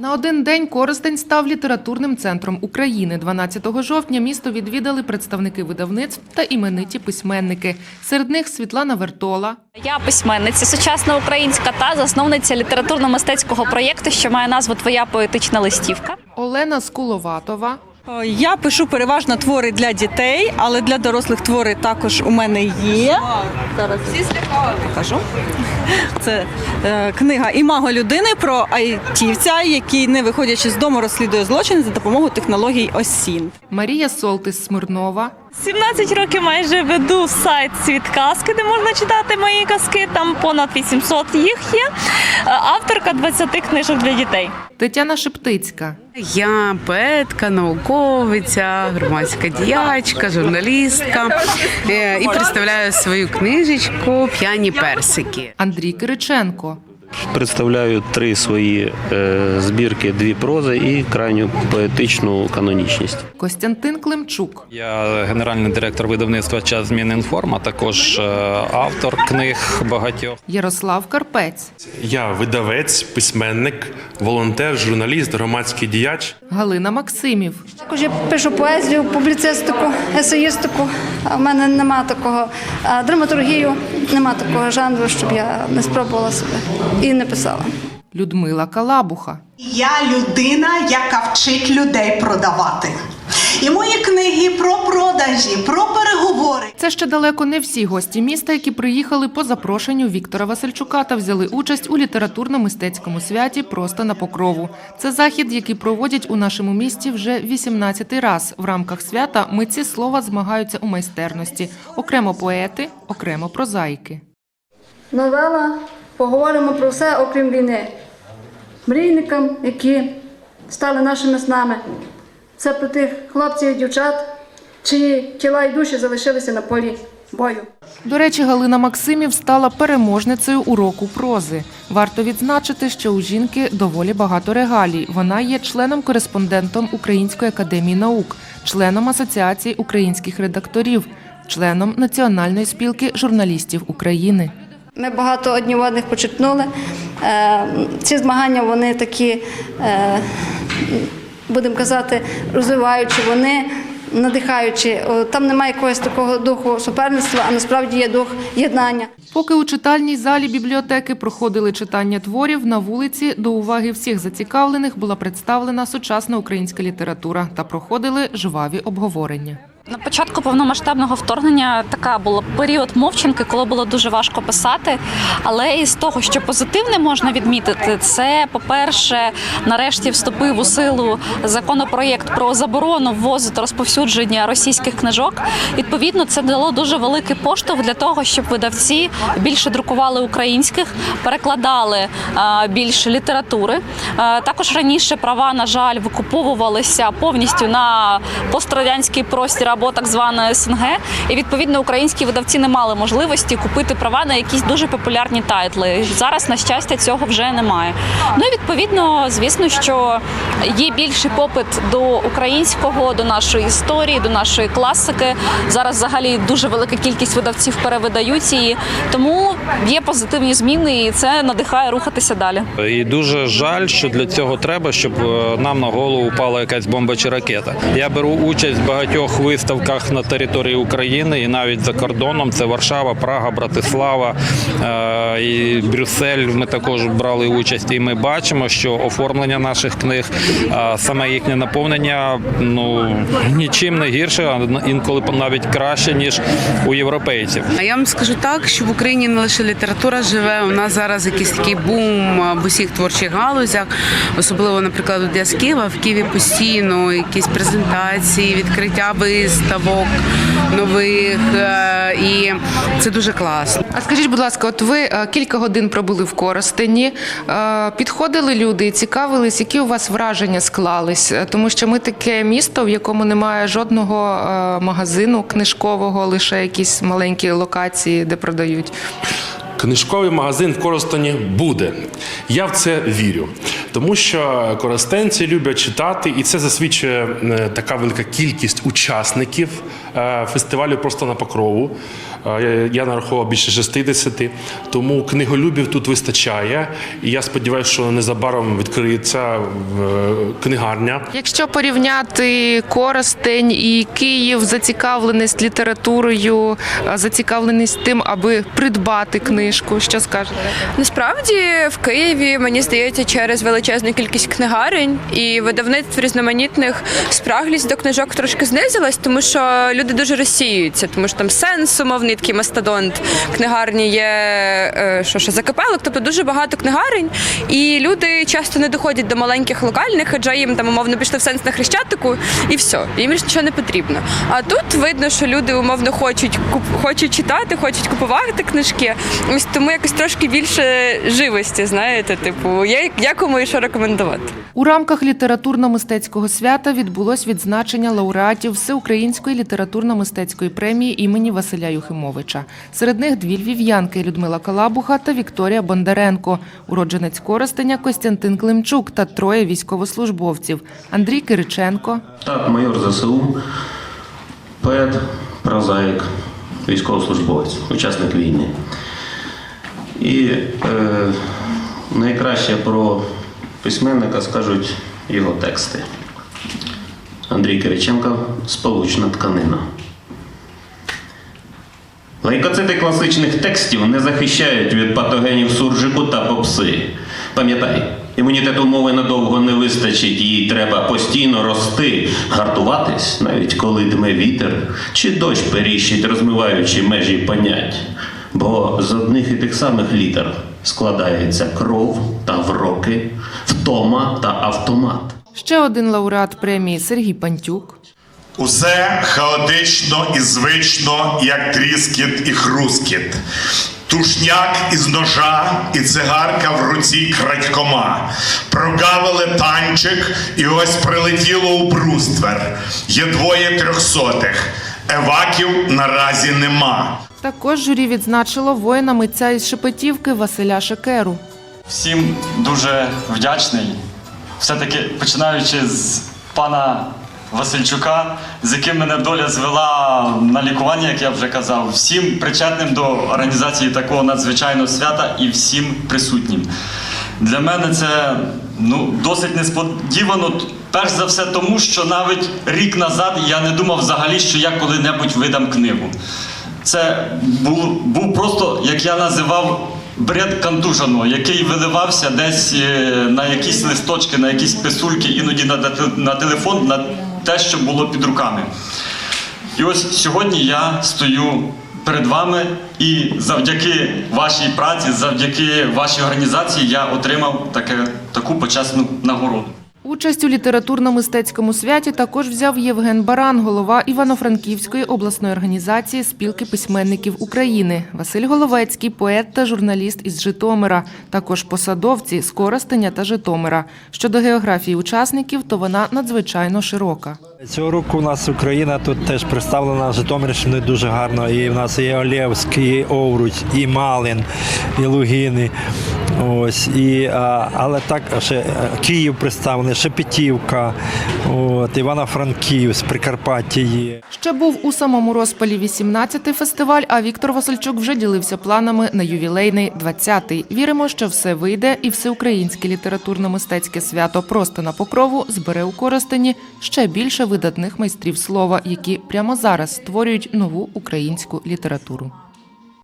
На один день Коростень став літературним центром України. 12 жовтня місто відвідали представники видавництв та імениті письменники. Серед них Світлана Вертола, Я письменниця, сучасна українська та засновниця літературно-мистецького проєкту, що має назву Твоя поетична листівка. Олена Скуловатова, Я пишу переважно твори для дітей, але для дорослих твори також у мене є. Зараз покажу. Це е, книга Імаго людини про айтівця, який, не виходячи з дому, розслідує злочин за допомогою технологій ОСІН. Марія Солтис Смирнова, 17 років майже веду сайт Світ казки, де можна читати мої казки. Там понад 800 їх є. Е, Авторка 20 книжок для дітей. Тетяна Шептицька, Я поетка, науковиця, громадська діячка, журналістка Е, і представляю свою книжечку П'яні персики. Андрій Кириченко, Представляю три свої е, збірки, дві прози і крайню поетичну канонічність. Костянтин Климчук, Я генеральний директор видавництва Час змін інформ, а також е, автор книг багатьох. Ярослав Карпець, Я видавець, письменник, волонтер, журналіст, громадський діяч. Галина Максимів, Також я пишу поезію, публіцистику, есеїстику. А в мене нема такого драматургію, нема такого жанру, щоб я не спробувала себе і не писала. Людмила Калабуха. Я людина, яка вчить людей продавати. І мої книги про продажі, про переговори. Це ще далеко не всі гості міста, які приїхали по запрошенню Віктора Васильчука та взяли участь у літературно-мистецькому святі просто на покрову. Це захід, який проводять у нашому місті вже 18-й раз. В рамках свята митці слова змагаються у майстерності. Окремо поети, окремо прозаїки. Новела поговоримо про все, окрім війни. Мрійникам, які стали нашими снами. Це про тих хлопців і дівчат, чиї тіла і душі залишилися на полі бою. До речі, Галина Максимів стала переможницею уроку прози. Варто відзначити, що у жінки доволі багато регалій. Вона є членом-кореспондентом Української академії наук, членом Асоціації українських редакторів, членом Національної спілки журналістів України. Ми багато одні в почерпнули. Е, Ці змагання вони такі, е, будемо казати, розвиваючі, вони надихаючі. Там немає якогось такого духу суперництва, а насправді є дух єднання. Поки у читальній залі бібліотеки проходили читання творів, на вулиці до уваги всіх зацікавлених була представлена сучасна українська література та проходили жваві обговорення. На початку повномасштабного вторгнення така була період мовчанки, коли було дуже важко писати. Але із того, що позитивне можна відмітити, це, по-перше, нарешті вступив у силу законопроєкт про заборону ввозу та розповсюдження російських книжок. Відповідно, це дало дуже великий поштовх для того, щоб видавці більше друкували українських, перекладали більше літератури. Також раніше права, на жаль, викуповувалися повністю на пострадянський простір або так зване СНГ. І відповідно українські видавці не мали можливості купити права на якісь дуже популярні тайтли. Зараз, на щастя, цього вже немає. Ну і відповідно, звісно, що є більший попит до українського, до нашої історії, до нашої класики. Зараз взагалі дуже велика кількість видавців перевидають її. Тому є позитивні зміни, і це надихає рухатися далі. І дуже жаль, що для цього треба, щоб е, нам на голову упала якась бомба чи ракета. Я беру участь в багатьох виставках на території України і навіть за кордоном. Це Варшава, Прага, Братислава е, і Брюссель. Ми також брали участь, і ми бачимо, що оформлення наших книг, а саме їхнє наповнення, ну нічим не гірше, а інколи навіть краще ніж у європейців. А я вам скажу так, що в Україні не лише література живе. У нас зараз якийсь такий бум в усіх творчих галузях, особливо, наприклад, я Києва. В Києві постійно якісь презентації, відкриття виставок нових, е, і це дуже класно. А скажіть, будь ласка, от ви е, кілька годин пробули в Коростені. Е, Підходили люди і цікавились, які у вас враження склались? Тому що ми таке місто, в якому немає жодного магазину книжкового, лише якісь маленькі локації, де продають. книжковий магазин в Коростені буде. Я в це вірю, тому що коростенці люблять читати, і це засвідчує е, така велика кількість учасників е, фестивалю просто на покрову. Е, Я, нарахував більше 60, тому книголюбів тут вистачає. І я сподіваюся, що незабаром відкриється книгарня. Якщо порівняти Коростень і Київ, зацікавленість літературою, зацікавленість тим, аби придбати книжку, що скажете? Насправді в Києві мені здається через величезну кількість книгарень і видавництв різноманітних спраглість до книжок трошки знизилась, тому що люди дуже розсіюються, тому що там сенс умовний такий мастодонт. Книгарні є е, що ще закапелок, тобто дуже багато книгарень, і люди часто не доходять до маленьких локальних, адже їм там умовно пішли в сенс на хрещатику, і все, їм нічого не потрібно. А тут видно, що люди умовно хочуть хочуть читати, хочуть купувати книжки. Ось тому якось трошки більше живості, знаєте, типу, є, є кому і що рекомендувати. У рамках літературно-мистецького свята відбулось відзначення лауреатів Всеукраїнської літературно-мистецької премії імені Василя Юхимовича. Серед них дві львів'янки Людмила Калабуха та Вікторія Бондаренко, уродженець Коростеня Костянтин Климчук та троє військовослужбовців Андрій Кириченко, Так, майор ЗСУ, поет, прозаїк, військовослужбовець, учасник війни. І е, найкраще про письменника скажуть його тексти. Андрій Кириченко Сполучна тканина. Лейкоцити класичних текстів не захищають від патогенів суржику та попси. Пам'ятай, імунітету мови надовго не вистачить, їй треба постійно рости, гартуватись, навіть коли дме вітер, чи дощ періщить, розмиваючи межі понять. Бо з одних і тих самих літер складається кров та вроки, втома та автомат. ще один лауреат премії Сергій Пантюк. Усе хаотично і звично, як тріскіт і хрускіт. Тушняк із ножа і цигарка в руці крадькома. Прогавили танчик, і ось прилетіло у бруствер. Є двоє трьохсотих. Еваків наразі нема. Також журі відзначило воїна митця із Шепетівки Василя Шекеру. Всім дуже вдячний. Все-таки починаючи з пана Васильчука, з яким мене доля звела на лікування, як я вже казав, всім причетним до організації такого надзвичайного свята і всім присутнім. Для мене це ну, досить несподівано. Перш за все, тому що навіть рік назад я не думав взагалі, що я коли-небудь видам книгу. Це був, був просто, як я називав, бред контуженого, який виливався десь е, на якісь листочки, на якісь писульки, іноді на, на телефон, на те, що було під руками. І ось сьогодні я стою перед вами, і завдяки вашій праці, завдяки вашій організації, я отримав таке, таку почесну нагороду. Участь у літературно-мистецькому святі також взяв Євген Баран, голова Івано-Франківської обласної організації спілки письменників України, Василь Головецький, поет та журналіст із Житомира, також посадовці з Коростеня та Житомира. Щодо географії учасників, то вона надзвичайно широка. Цього року у нас Україна тут теж представлена Житомирщиною дуже гарно. І в нас є Олєвськ, і Овруч, і Малин, і Лугини. Ось і але так ще е, Київ представлений, Шепетівка, Івано-Франківськ, Прикарпаття є. Ще був у самому розпалі 18-й фестиваль, а Віктор Васильчук вже ділився планами на ювілейний 20-й. Віримо, що все вийде, і всеукраїнське літературно-мистецьке свято просто на покрову збере у Коростені ще більше видатних майстрів слова, які прямо зараз створюють нову українську літературу.